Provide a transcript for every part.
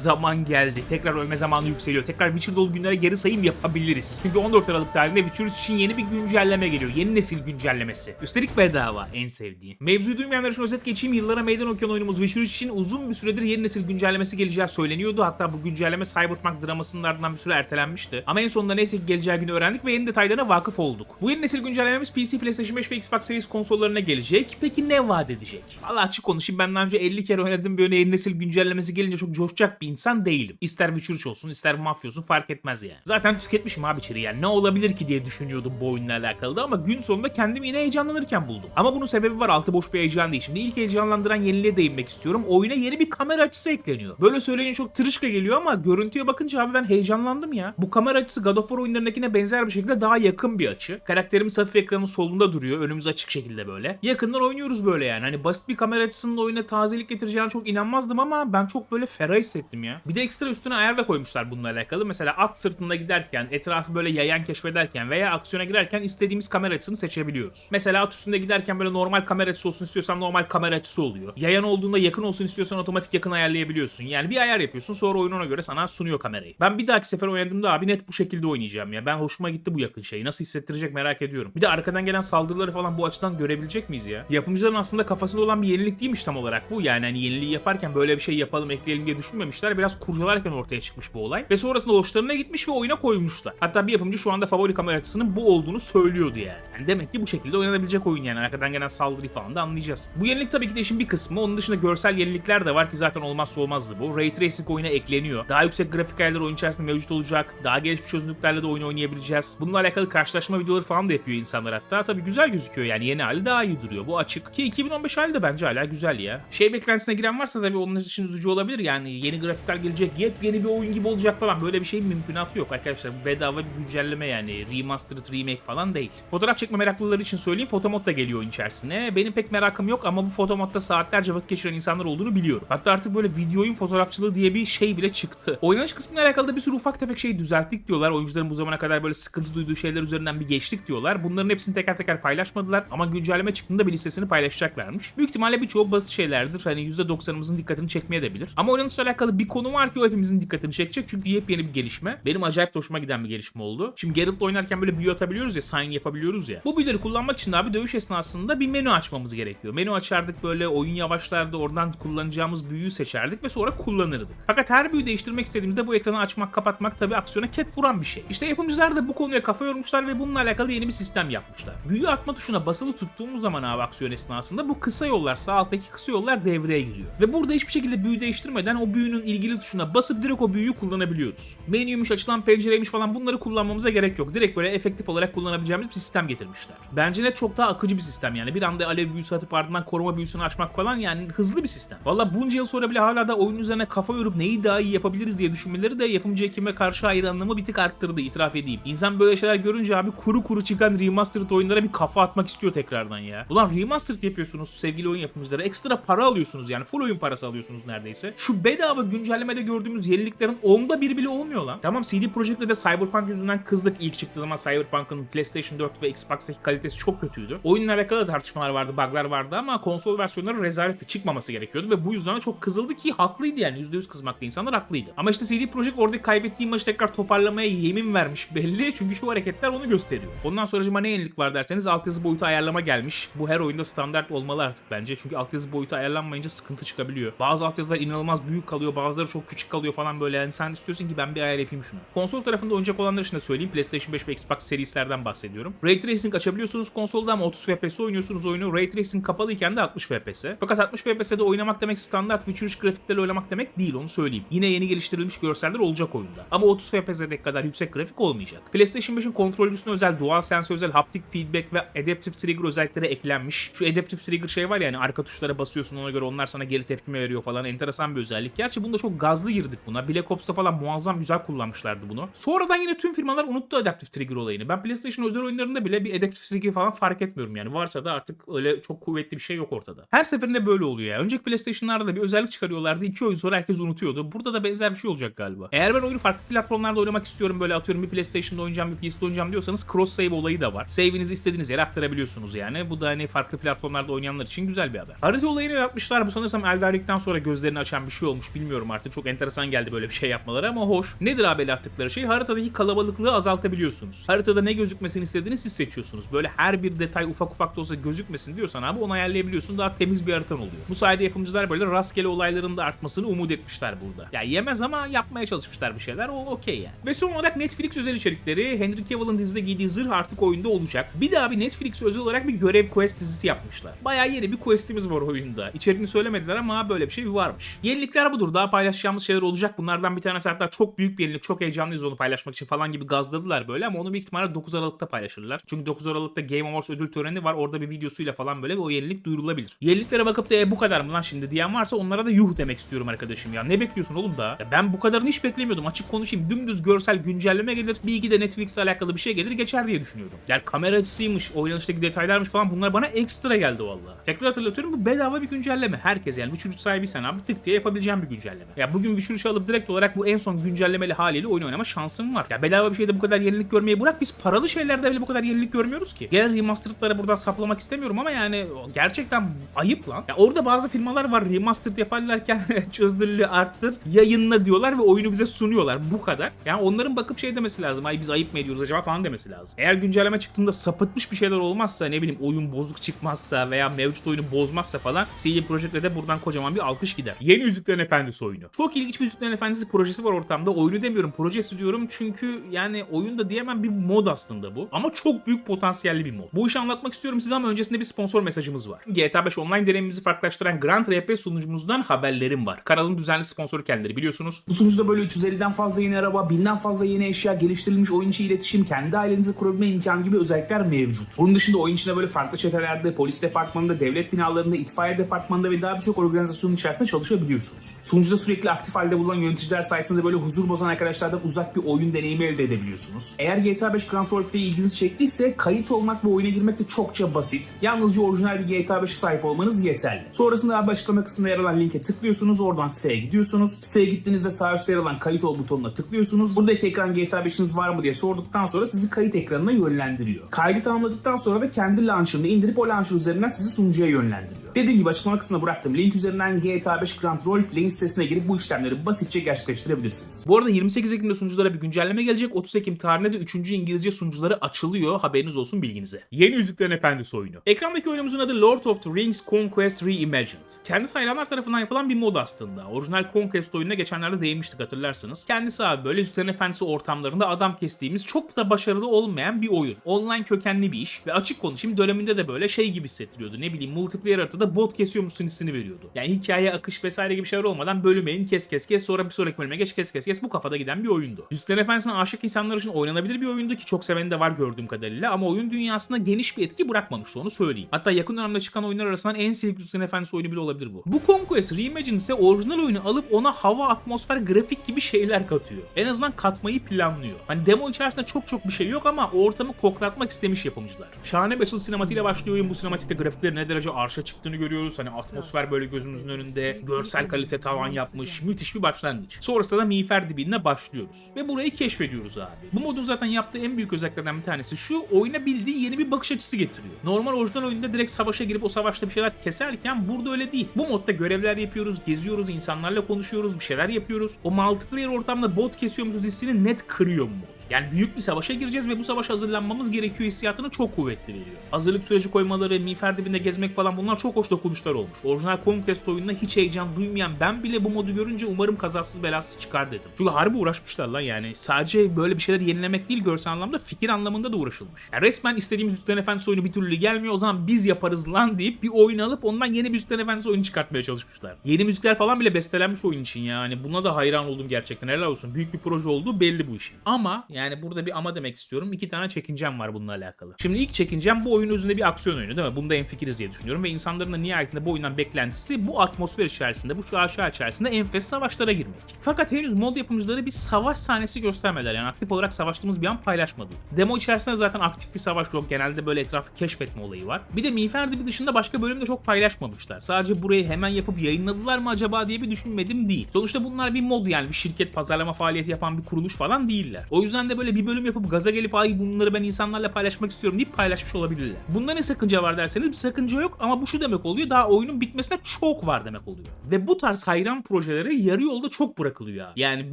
zaman geldi. Tekrar ölme zamanı yükseliyor. Tekrar Witcher dolu günlere geri sayım yapabiliriz. Çünkü 14 Aralık tarihinde Witcher 3 için yeni bir güncelleme geliyor. Yeni nesil güncellemesi. Üstelik bedava. En sevdiğim. Mevzuyu duymayanlar için özet geçeyim. Yıllara meydan okuyan oyunumuz Witcher 3 için uzun bir süredir yeni nesil güncellemesi geleceği söyleniyordu. Hatta bu güncelleme Cyberpunk dramasının ardından bir süre ertelenmişti. Ama en sonunda neyse ki geleceği günü öğrendik ve yeni detaylarına vakıf olduk. Bu yeni nesil güncellememiz PC, PlayStation 5 ve Xbox Series konsollarına gelecek. Peki ne vaat edecek? Valla açık konuşayım ben daha önce 50 kere oynadığım bir oyuna yeni nesil güncellemesi gelince çok coşacak bir insan değilim. İster Witcher 3 olsun ister Mafya fark etmez yani. Zaten tüketmişim abi içeri yani ne olabilir ki diye düşünüyordum bu oyunla alakalı da ama gün sonunda kendimi yine heyecanlanırken buldum. Ama bunun sebebi var altı boş bir heyecan değil. Şimdi ilk heyecanlandıran yeniliğe değinmek istiyorum. Oyuna yeni bir kamera açısı ekleniyor. Böyle söyleyince çok tırışka geliyor ama görüntüye bakınca abi ben heyecanlandım ya. Bu kamera açısı God of War oyunlarındakine benzer bir şekilde daha yakın bir açı. Karakterimiz hafif ekranın solunda duruyor. Önümüz açık şekilde böyle. Yakından oynuyoruz böyle yani. Hani basit bir kamera açısının oyuna tazelik getireceğine çok inanmazdım ama ben çok böyle ferah hissettim ya. Bir de ekstra üstüne ayar da koymuşlar bununla alakalı. Mesela at sırtında giderken, etrafı böyle yayan keşfederken veya aksiyona girerken istediğimiz kamera açısını seçebiliyoruz. Mesela at üstünde giderken böyle normal kamera açısı olsun istiyorsan normal kamera açısı oluyor. Yayan olduğunda yakın olsun istiyorsan otomatik yakın ayarlayabiliyorsun. Yani bir ayar yapıyorsun sonra oyun ona göre sana sunuyor kamerayı. Ben bir dahaki sefer oynadığımda abi net bu şekilde oynayacağım ya. Ben hoşuma gitti bu yakın şey. Nasıl hissettirecek merak ediyorum. Bir de arkadan gelen saldırıları falan bu açıdan görebilecek miyiz ya? Yapımcıların aslında kafasında olan bir yenilik değilmiş tam olarak bu. Yani hani yeniliği yaparken böyle bir şey yapalım ekleyelim diye düşünmemişler. Biraz kurcalarken ortaya çıkmış bu olay. Ve sonrasında hoşlarına gitmiş ve oyuna koymuşlar. Hatta bir yapımcı şu anda favori kamera açısının bu olduğunu söylüyordu yani. yani demek ki bu şekilde oynanabilecek oyun yani. Arkadan gelen saldırıyı falan da anlayacağız. Bu yenilik tabii ki de işin bir kısmı. Onun dışında görsel yenilikler de var ki zaten olmazsa olmazdı bu. Ray Tracing oyuna ekleniyor. Daha yüksek grafik ayarları oyun içerisinde mevcut olacak. Daha gelişmiş çözünürlüklerle de oyun oynayabileceğiz. Bununla alakalı karşılaşma videoları falan da yapıyor insanlar hatta. Tabii güzel gözüküyor yani yeni hali daha iyi duruyor. Bu açık. Ki 2015 hali de bence hala güzel ya. Şey beklentisine giren varsa tabii onun için üzücü olabilir. Yani yeni grafikler gelecek, yepyeni bir oyun gibi olacak falan. Böyle bir şeyin mümkünatı yok arkadaşlar. Bedava bir güncelleme yani. Remastered remake falan değil. Fotoğraf çekme meraklıları için söyleyeyim. Fotomod da geliyor oyun içerisine. Benim pek merakım yok ama bu fotomodda saatlerce vakit geçiren insanlar olduğunu biliyorum. Hatta artık böyle video oyun fotoğrafçılığı diye bir şey bile çıktı. Oynanış kısmıyla alakalı da bir sürü ufak tefek şey düzelttik diyorlar. Oyuncuların bu zamana kadar böyle sıkıntı duyduğu şeyler üzerinden bir geçtik diyorlar. Bunların hepsini teker teker paylaşmadılar ama güncelleme çıktığında bir listesini paylaşacaklarmış. Büyük ihtimalle birçoğu basit şeylerdir. Hani %90'ımızın dikkatini çekmeye de bilir. Ama oynanışla alakalı bir konu var ki o hepimizin dikkatini çekecek. Çünkü yepyeni bir gelişme. Benim acayip hoşuma giden bir gelişme oldu. Şimdi Geralt'la oynarken böyle büyü atabiliyoruz ya, sign yapabiliyoruz ya. Bu büyüleri kullanmak için abi dövüş esnasında bir menü açmamız gerekiyor. Menü açardık böyle oyun yavaşlardı oradan kullanacağımız büyüyü seçerdik ve sonra kullanırdık. Fakat her büyü değiştirmek istediğimizde bu ekranı açmak kapatmak tabi aksiyona ket vuran bir şey. İşte yapımcılar da bu konuya kafa yormuşlar ve bununla alakalı yeni bir sistem yapmışlar. Büyü atma tuşuna basılı tuttuğumuz zaman abi aksiyon esnasında bu kısa yollar sağ alttaki kısa yollar devreye giriyor. Ve burada hiçbir şekilde büyü değiştirmeden o büyünün ilgili tuşuna basıp direkt o büyüyü kullanabiliyoruz. Menüymüş, açılan pencereymiş falan bunları kullanmamıza gerek yok. Direkt böyle efektif olarak kullanabileceğimiz bir sistem getirmişler. Bence net çok daha akıcı bir sistem yani. Bir anda alev büyüsü atıp ardından koruma büyüsünü açmak falan yani hızlı bir sistem. Valla bunca yıl sonra bile hala da oyun üzerine kafa yorup neyi daha iyi yapabiliriz diye düşünmeleri de yapımcı ekime karşı hayranlığımı bir tık arttırdı itiraf edeyim. İnsan böyle şeyler görünce abi kuru kuru çıkan remastered oyunlara bir kafa atmak istiyor tekrardan ya. Ulan remastered yapıyorsunuz sevgili oyun yapımcıları. Ekstra para alıyorsunuz yani. Full oyun parası alıyorsunuz neredeyse. Şu bedava güncellemede gördüğümüz yeniliklerin onda bir bile olmuyor lan. Tamam CD Projekt Red'e Cyberpunk yüzünden kızdık ilk çıktığı zaman Cyberpunk'ın PlayStation 4 ve Xbox'taki kalitesi çok kötüydü. Oyunla alakalı tartışmalar vardı, bug'lar vardı ama konsol versiyonları rezaletti. Çıkmaması gerekiyordu ve bu yüzden de çok kızıldı ki haklıydı yani. %100 kızmakta insanlar haklıydı. Ama işte CD Projekt orada kaybettiği maçı tekrar toparlamaya yemin vermiş belli. Çünkü şu hareketler onu gösteriyor. Ondan sonra ne yenilik var derseniz altyazı boyutu ayarlama gelmiş. Bu her oyunda standart olmalı artık bence. Çünkü altyazı boyutu ayarlanmayınca sıkıntı çıkabiliyor. Bazı altyazılar inanılmaz büyük kalıyor, bazıları çok küçük kalıyor falan böyle. Yani sen istiyorsun ki ben bir ayar yapayım şunu. Konsol tarafında oynayacak olanlar için de söyleyeyim. PlayStation 5 ve Xbox serislerden bahsediyorum. Ray Tracing açabiliyorsunuz konsolda ama 30 FPS oynuyorsunuz oyunu. Ray Tracing kapalıyken de 60 FPS. Fakat 60 FPS'de oynamak demek standart Witcher 3 grafiklerle oynamak demek değil onu söyleyeyim. Yine yeni geliştirilmiş görseller olacak oyunda. Ama 30 FPS'deki kadar yüksek grafik olmayacak. PlayStation 5'in kontrolcüsüne özel DualSense özel haptic feedback ve Adaptive Trigger özellikleri eklenmiş. Şu Adaptive Trigger şey var ya hani arka tuşlara basıyorsun ona göre onlar sana geri tepkime veriyor falan. Enteresan bir özellik. Gerçi bunda çok gazlı girdik buna. Black Ops'ta falan muazzam güzel kullanmışlardı bunu. Sonradan yine tüm firmalar unuttu Adaptive Trigger olayını. Ben PlayStation özel oyunlarında bile bir Adaptive Trigger falan fark etmiyorum yani. Varsa da artık öyle çok kuvvetli bir şey yok ortada. Her seferinde böyle oluyor ya. Önceki PlayStation'larda da bir özellik çıkarıyorlardı. iki oyun sonra herkes unutuyordu. Burada da benzer bir şey olacak galiba. Eğer ben oyunu farklı platformlarda oynamak istiyorum böyle atıyorum bir PlayStation'da oynayacağım bir PC'de oynayacağım diyorsanız cross save olayı da var. Save'inizi istediğiniz yere aktarabiliyorsunuz yani. Bu da hani farklı platformlarda oynayanlar için güzel bir haber. Harita olayını yapmışlar. Bu sanırsam Elden Ring'den sonra gözlerini açan bir şey olmuş bilmiyorum bilmiyorum artık. Çok enteresan geldi böyle bir şey yapmaları ama hoş. Nedir abi el attıkları şey? Haritadaki kalabalıklığı azaltabiliyorsunuz. Haritada ne gözükmesini istediğini siz seçiyorsunuz. Böyle her bir detay ufak ufak da olsa gözükmesin diyorsan abi onu ayarlayabiliyorsun. Daha temiz bir haritan oluyor. Bu sayede yapımcılar böyle rastgele olayların da artmasını umut etmişler burada. Ya yemez ama yapmaya çalışmışlar bir şeyler. O okey yani. Ve son olarak Netflix özel içerikleri. Henry Cavill'ın dizide giydiği zırh artık oyunda olacak. Bir daha bir Netflix özel olarak bir görev quest dizisi yapmışlar. Bayağı yeni bir questimiz var oyunda. İçeriğini söylemediler ama böyle bir şey varmış. Yenilikler budur. Daha paylaşacağımız şeyler olacak. Bunlardan bir tanesi hatta çok büyük bir yenilik. Çok heyecanlıyız onu paylaşmak için falan gibi gazladılar böyle ama onu büyük ihtimalle 9 Aralık'ta paylaşırlar. Çünkü 9 Aralık'ta Game Awards ödül töreni var. Orada bir videosuyla falan böyle o yenilik duyurulabilir. Yeniliklere bakıp da e, bu kadar mı lan şimdi diyen varsa onlara da yuh demek istiyorum arkadaşım ya. Ne bekliyorsun oğlum da? Ya ben bu kadarını hiç beklemiyordum. Açık konuşayım. Dümdüz görsel güncelleme gelir. Bir iki de Netflix'le alakalı bir şey gelir geçer diye düşünüyordum. Yani kamera açısıymış, oynanıştaki detaylarmış falan bunlar bana ekstra geldi valla. Tekrar hatırlatıyorum bu bedava bir güncelleme. Herkes yani Witcher 3 sahibiysen abi tık diye yapabileceğim bir güncelleme. Ya bugün Witcher 3'ü alıp direkt olarak bu en son güncellemeli haliyle oyun oynama şansım var. Ya bedava bir şeyde bu kadar yenilik görmeyi bırak biz paralı şeylerde bile bu kadar yenilik görmüyoruz ki. Gelen remastered'lara buradan saplamak istemiyorum ama yani gerçekten ayıp lan. Ya orada bazı firmalar var remastered yaparlarken çözünürlüğü arttır, yayınla diyorlar ve oyunu bize sunuyorlar. Bu kadar. Yani onların bakıp şey demesi lazım. Ay biz ayıp mı ediyoruz acaba falan demesi lazım. Eğer güncelleme çıktığında sapıtmış bir şeyler olmazsa ne bileyim oyun bozuk çıkmazsa veya mevcut oyunu bozmazsa falan CD Projekt Red'e buradan kocaman bir alkış gider. Yeni Yüzüklerin Efendisi oyunu. Çok ilginç bir Yüzüklerin Efendisi projesi var ortamda. Oyunu demiyorum projesi diyorum çünkü yani oyun da diyemem bir mod aslında bu. Ama çok büyük potansiyelli bir mod. Bu işi anlatmak istiyorum size ama öncesinde bir sponsor mesajımız var. GTA 5 online deneyimimizi farklılaştıran Grand RP sunucumuzdan haberlerim var. Kanalın düzenli sponsoru kendileri biliyorsunuz. Bu sunucuda böyle 350'den fazla yeni araba, binden fazla yeni eşya, geliştirilmiş oyun içi iletişim, kendi ailenizi kurabilme imkanı gibi özellikler mevcut. Bunun dışında oyun içinde böyle farklı çetelerde, polis departmanında, devlet binalarında, itfaiye departmanında ve daha birçok organizasyonun içerisinde çalışabiliyorsunuz. Sunucuda sürekli aktif halde bulunan yöneticiler sayesinde böyle huzur bozan arkadaşlardan uzak bir oyun deneyimi elde edebiliyorsunuz. Eğer GTA 5 Grand Roleplay ilginizi çektiyse kayıt olmak ve oyuna girmek de çokça basit. Yalnızca orijinal bir GTA 5'e sahip olmanız yeterli. Sonrasında abi açıklama kısmında yer alan linke tıklıyorsunuz. Oradan siteye gidiyorsunuz. Siteye gittiğinizde sağ üstte yer alan kayıt ol butonuna tıklıyorsunuz. Buradaki ekran GTA 5'iniz var mı diye sorduktan sonra sizi kayıt ekranına yönlendiriyor. Kaydı tamamladıktan sonra da kendi launcher'ını indirip o launcher üzerinden sizi sunucuya yönlendiriyor. Dediğim gibi açıklama kısmına bıraktığım link üzerinden GTA 5 Grand Roleplay'in sitesine girip bu işlemleri basitçe gerçekleştirebilirsiniz. Bu arada 28 Ekim'de sunuculara bir güncelleme gelecek. 30 Ekim tarihinde de 3. İngilizce sunucuları açılıyor. Haberiniz olsun bilginize. Yeni Yüzüklerin Efendisi oyunu. Ekrandaki oyunumuzun adı Lord of the Rings Conquest Reimagined. Kendisi hayranlar tarafından yapılan bir mod aslında. Orijinal Conquest oyununa geçenlerde değinmiştik hatırlarsınız. Kendisi abi böyle Yüzüklerin Efendisi ortamlarında adam kestiğimiz çok da başarılı olmayan bir oyun. Online kökenli bir iş ve açık konuşayım döneminde de böyle şey gibi hissettiriyordu. Ne bileyim multiplayer haritada bot kesiyormuşsun hissini veriyordu. Yani hikaye akış vesaire gibi şeyler olmadan bölümeyin kes kes kes sonra bir sonraki bölüme geç kes kes kes bu kafada giden bir oyundu. Yüzüklerin Efendisi'ne aşık insanlar için oynanabilir bir oyundu ki çok seveni de var gördüğüm kadarıyla ama oyun dünyasında geniş bir etki bırakmamıştı onu söyleyeyim. Hatta yakın dönemde çıkan oyunlar arasından en silik Yüzüklerin Efendisi oyunu bile olabilir bu. Bu Conquest Reimagined ise orijinal oyunu alıp ona hava, atmosfer, grafik gibi şeyler katıyor. En azından katmayı planlıyor. Hani demo içerisinde çok çok bir şey yok ama ortamı koklatmak istemiş yapımcılar. Şahane bir açıl sinematiğiyle başlıyor oyun. Bu sinematikte grafiklerin ne derece arşa çıktığını görüyoruz. Hani atmosfer böyle gözümüzün önünde. Görsel kalite tavan yapmış. Müthiş bir başlangıç. Sonrasında da miğfer dibinde başlıyoruz. Ve burayı keşfediyoruz abi. Bu modun zaten yaptığı en büyük özelliklerden bir tanesi şu. Oyuna bildiğin yeni bir bakış açısı getiriyor. Normal orijinal oyunda direkt savaşa girip o savaşta bir şeyler keserken burada öyle değil. Bu modda görevler yapıyoruz, geziyoruz, insanlarla konuşuyoruz, bir şeyler yapıyoruz. O multiplayer ortamda bot kesiyormuşuz hissini net kırıyor mod. Yani büyük bir savaşa gireceğiz ve bu savaşa hazırlanmamız gerekiyor hissiyatını çok kuvvetli veriyor. Hazırlık süreci koymaları, miğfer dibinde gezmek falan bunlar çok hoş dokunuşlar olmuş. Orijinal Conquest oyununa hiç heyecan duymayan ben bile bu modu görünce umarım kazasız belasız çıkar dedim. Çünkü harbi uğraşmışlar lan yani. Sadece böyle bir şeyler yenilemek değil görsel anlamda fikir anlamında da uğraşılmış. Yani resmen istediğimiz Yüzüklerin Efendisi oyunu bir türlü gelmiyor o zaman biz yaparız lan deyip bir oyun alıp ondan yeni bir Yüzüklerin Efendisi oyunu çıkartmaya çalışmışlar. Yeni müzikler falan bile bestelenmiş oyun için yani. Buna da hayran oldum gerçekten. Helal olsun. Büyük bir proje olduğu belli bu işin. Ama yani burada bir ama demek istiyorum. İki tane çekincem var bununla alakalı. Şimdi ilk çekincem bu oyun özünde bir aksiyon oyunu değil mi? Bunda en fikiriz diye düşünüyorum ve insanların da nihayetinde bu oyundan beklentisi bu atmosfer içerisinde, bu şaşa içerisinde enfes savaşlara girmek. Fakat henüz mod yapımcıları bir savaş sahnesi göstermediler. Yani aktif olarak savaştığımız bir an paylaşmadı. Demo içerisinde zaten aktif bir savaş yok. Genelde böyle etrafı keşfetme olayı var. Bir de Miğfer Dibi dışında başka bölümde çok paylaşmamışlar. Sadece burayı hemen yapıp yayınladılar mı acaba diye bir düşünmedim değil. Sonuçta bunlar bir mod yani bir şirket pazarlama faaliyeti yapan bir kuruluş falan değiller. O yüzden de böyle bir bölüm yapıp gaza gelip ay bunları ben insanlarla paylaşmak istiyorum deyip paylaşmış olabilirler. Bunda ne sakınca var derseniz bir sakınca yok ama bu şu demek demek oluyor. Daha oyunun bitmesine çok var demek oluyor. Ve bu tarz hayran projeleri yarı yolda çok bırakılıyor. Yani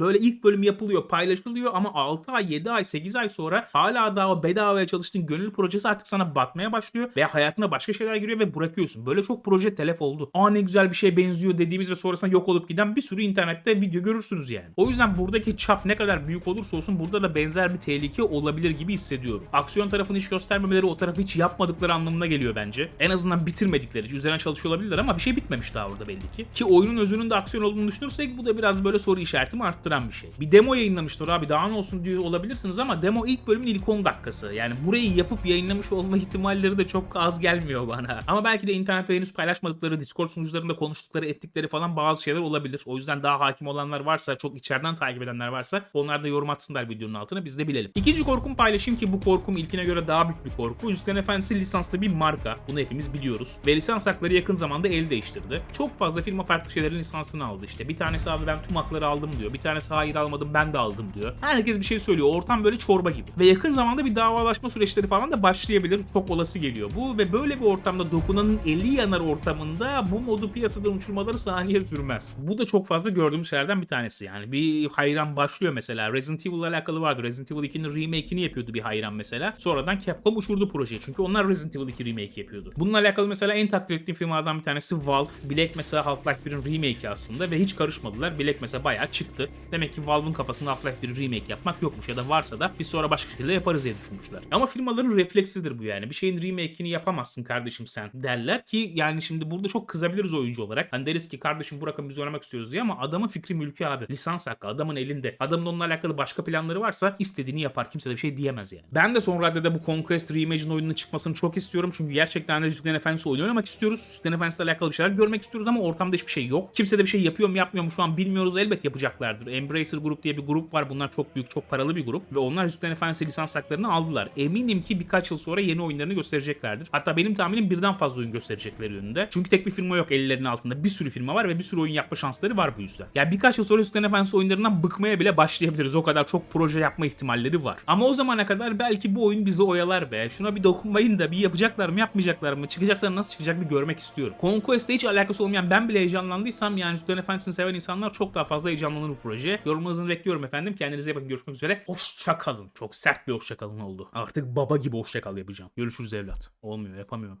böyle ilk bölüm yapılıyor, paylaşılıyor ama 6 ay, 7 ay, 8 ay sonra hala daha o bedavaya çalıştığın gönül projesi artık sana batmaya başlıyor veya hayatına başka şeyler giriyor ve bırakıyorsun. Böyle çok proje telef oldu. Aa ne güzel bir şeye benziyor dediğimiz ve sonrasında yok olup giden bir sürü internette video görürsünüz yani. O yüzden buradaki çap ne kadar büyük olursa olsun burada da benzer bir tehlike olabilir gibi hissediyorum. Aksiyon tarafını hiç göstermemeleri o tarafı hiç yapmadıkları anlamına geliyor bence. En azından bitirmedikleri, üzerine çalışıyor olabilirler ama bir şey bitmemiş daha orada belli ki. Ki oyunun özünün de aksiyon olduğunu düşünürsek bu da biraz böyle soru işaretimi arttıran bir şey. Bir demo yayınlamışlar abi daha ne olsun diyor olabilirsiniz ama demo ilk bölümün ilk 10 dakikası. Yani burayı yapıp yayınlamış olma ihtimalleri de çok az gelmiyor bana. Ama belki de internette henüz paylaşmadıkları, Discord sunucularında konuştukları, ettikleri falan bazı şeyler olabilir. O yüzden daha hakim olanlar varsa, çok içeriden takip edenler varsa onlar da yorum atsınlar videonun altına biz de bilelim. İkinci korkum paylaşayım ki bu korkum ilkine göre daha büyük bir korku. Yüzüklerin Efendisi lisanslı bir marka. Bunu hepimiz biliyoruz. Ve lisans hakları yakın zamanda el değiştirdi. Çok fazla firma farklı şeylerin lisansını aldı işte. Bir tanesi abi ben tüm hakları aldım diyor. Bir tanesi hayır almadım ben de aldım diyor. Herkes bir şey söylüyor. Ortam böyle çorba gibi. Ve yakın zamanda bir davalaşma süreçleri falan da başlayabilir. Çok olası geliyor bu. Ve böyle bir ortamda dokunanın eli yanar ortamında bu modu piyasadan uçurmaları saniye sürmez. Bu da çok fazla gördüğümüz şeylerden bir tanesi. Yani bir hayran başlıyor mesela. Resident Evil alakalı vardı. Resident Evil 2'nin remake'ini yapıyordu bir hayran mesela. Sonradan Capcom uçurdu projeyi. Çünkü onlar Resident Evil 2 remake yapıyordu. Bununla alakalı mesela en takdir ettiğim firmalardan bir tanesi Valve. Black mesela Half-Life 1'in remake'i aslında ve hiç karışmadılar. Black mesela bayağı çıktı. Demek ki Valve'ın kafasında Half-Life 1 remake yapmak yokmuş ya da varsa da biz sonra başka şekilde yaparız diye düşünmüşler. Ama firmaların refleksidir bu yani. Bir şeyin remake'ini yapamazsın kardeşim sen derler ki yani şimdi burada çok kızabiliriz oyuncu olarak. Hani deriz ki kardeşim bu rakamı biz oynamak istiyoruz diye ama adamın fikri mülkü abi. Lisans hakkı adamın elinde. Adamın onunla alakalı başka planları varsa istediğini yapar. Kimse de bir şey diyemez yani. Ben de son raddede bu Conquest Reimagine oyunun çıkmasını çok istiyorum. Çünkü gerçekten de Yüzüklerin Efendisi oyunu oynamak istiyoruz. Yüzüklerin Efendisi alakalı bir şeyler görmek istiyoruz ama ortamda hiçbir şey yok. Kimse de bir şey yapıyor mu yapmıyor mu şu an bilmiyoruz. Elbet yapacaklardır. Embracer Group diye bir grup var. Bunlar çok büyük, çok paralı bir grup. Ve onlar Yüzüklerin Efendisi lisans haklarını aldılar. Eminim ki birkaç yıl sonra yeni oyunlarını göstereceklerdir. Hatta benim tahminim birden fazla oyun gösterecekleri yönünde. Çünkü tek bir firma yok ellerinin altında. Bir sürü firma var ve bir sürü oyun yapma şansları var bu yüzden. Ya birkaç yıl sonra Yüzüklerin Efendisi oyunlarından bıkmaya bile başlayabiliriz. O kadar çok proje yapma ihtimalleri var. Ama o zamana kadar belki bu oyun bizi oyalar be. Şuna bir dokunmayın da bir yapacaklar mı yapmayacaklar mı? Çıkacaksa nasıl çıkacak bir görmek istiyorum. Conquest'le hiç alakası olmayan ben bile heyecanlandıysam yani Yüzüklerin Efendisi'ni seven insanlar çok daha fazla heyecanlanır bu projeye. Yorumlarınızı bekliyorum efendim. Kendinize iyi bakın. Görüşmek üzere. Hoşçakalın. Çok sert bir hoşçakalın oldu. Artık baba gibi hoşçakal yapacağım. Görüşürüz evlat. Olmuyor yapamıyorum.